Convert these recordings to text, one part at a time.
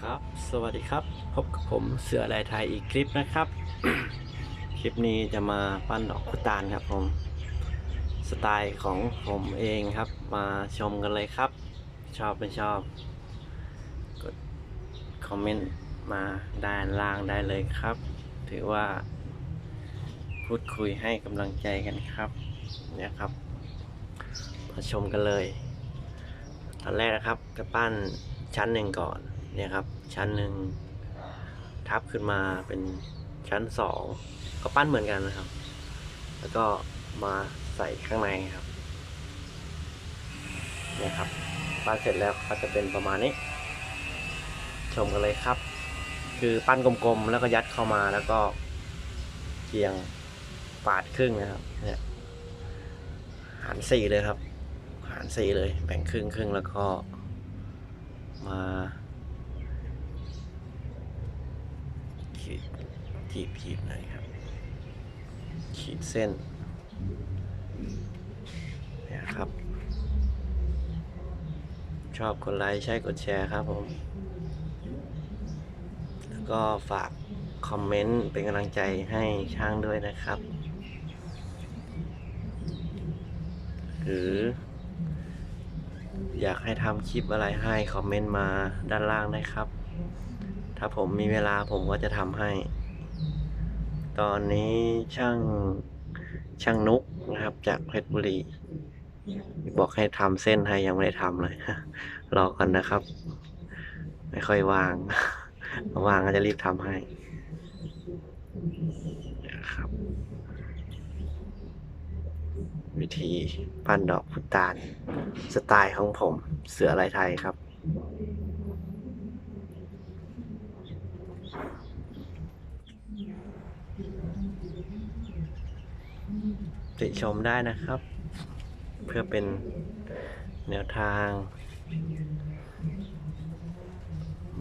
ครับ สวัสดีครับ พบกับผมเสือลายไทยอีกคลิปนะครับ คลิปนี้จะมาปั้นดอกพุตานครับผม สไตล์ของผมเองครับ มาชมกันเลยครับ ชอบไม่ชอบ กดคอมเมนต์มาด้านล่างได้เลยครับ ถือว่า พูดคุยให้กำลังใจกันครับเนี่ยครับ มาชมกันเลย ตอนแรกนะครับจะปั้นชั้นหนึ่งก่อน เนี่ยครับ ชั้นหนึ่งทับขึ้นมาเป็นชั้นสองก็ปั้นเหมือนกันนะครับ แล้วก็มาใส่ข้างในครับเนี่ยครับปั้นเสร็จแล้วก็จะเป็นประมาณนี้ ชมกันเลยครับ คือปั้นกลมๆแล้วก็ยัดเข้ามาแล้วก็เกียงปาดครึ่งนะครับ เนี่ยหารสี่เลยครับ หารสี่เลยแบ่งครึ่งครึ่งแล้วก็มาขีด ขีดขีดหน่อยครับ ขีดเส้นเนี่ยครับ ชอบกดไลค์ใช่กดแชร์ครับผม แล้วก็ฝากคอมเมนต์เป็นกำลังใจให้ช่างด้วยนะครับ หรือ อยากให้ทำคลิปอะไรให้คอมเมนต์มาด้านล่างนะครับ ถ้าผมมีเวลาผมก็จะทำให้ ตอนนี้ช่างช่างนุกนะครับ จากเพชรบุรี บอกให้ทำเส้นให้ยังไม่ได้ทำเลยรอก่อนนะครับ ไม่ค่อยว่างว่างก็จะรีบทำให้ครับ วิธีปั้นดอกพุตาน สไตล์ของผมเสือลายไทยครับ ติชมได้นะครับ เพื่อเป็นแนวทาง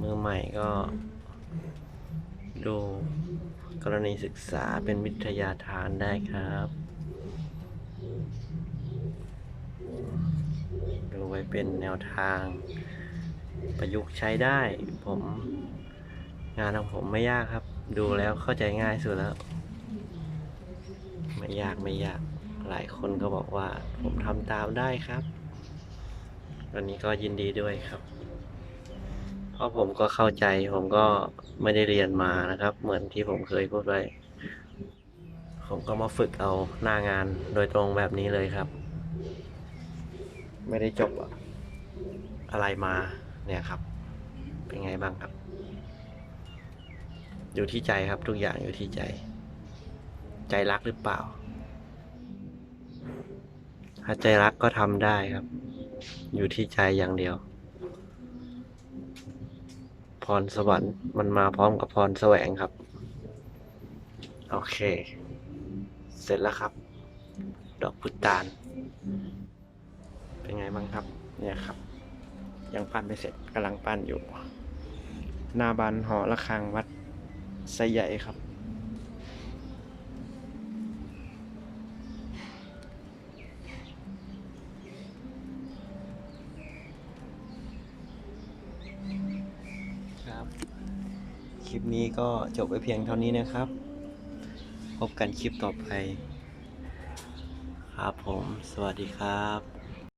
มือใหม่ก็ ดูกรณีศึกษาเป็นวิทยาทานได้ครับ ดูไว้เป็นแนวทางประยุกต์ใช้ได้ ผม งานของผมไม่ยากครับ ดูแล้วเข้าใจง่ายสุดแล้ว ไม่ยากไม่ยาก หลายคนก็บอกว่า ผมทำตามได้ครับ วันนี้ก็ยินดีด้วยครับ เพราะผมก็เข้าใจผมก็ไม่ได้เรียนมานะครับ เหมือนที่ผมเคยพูดไว้ ผมก็มาฝึกเอาหน้างานโดยตรงแบบนี้เลยครับ ไม่ได้จบอะไรมาเนี่ยครับ เป็นไงบ้างครับ อยู่ที่ใจครับทุกอย่างอยู่ที่ใจ ใจรักหรือเปล่า ถ้าใจรักก็ทำได้ครับ อยู่ที่ใจอย่างเดียว พรสวรรค์มันมาพร้อมกับพรแสวงครับ โอเค เสร็จแล้วครับ ดอกพุตาน เป็นไงบ้างครับ เนี่ยครับ ยังปั้นไม่เสร็จกำลังปั้นอยู่หน้าบานหอระฆังวัดไซใหญ่ครับครับ คลิปนี้ก็จบไปเพียงเท่านี้นะครับ พบกันคลิปต่อไป ครับผม สวัสดีครับ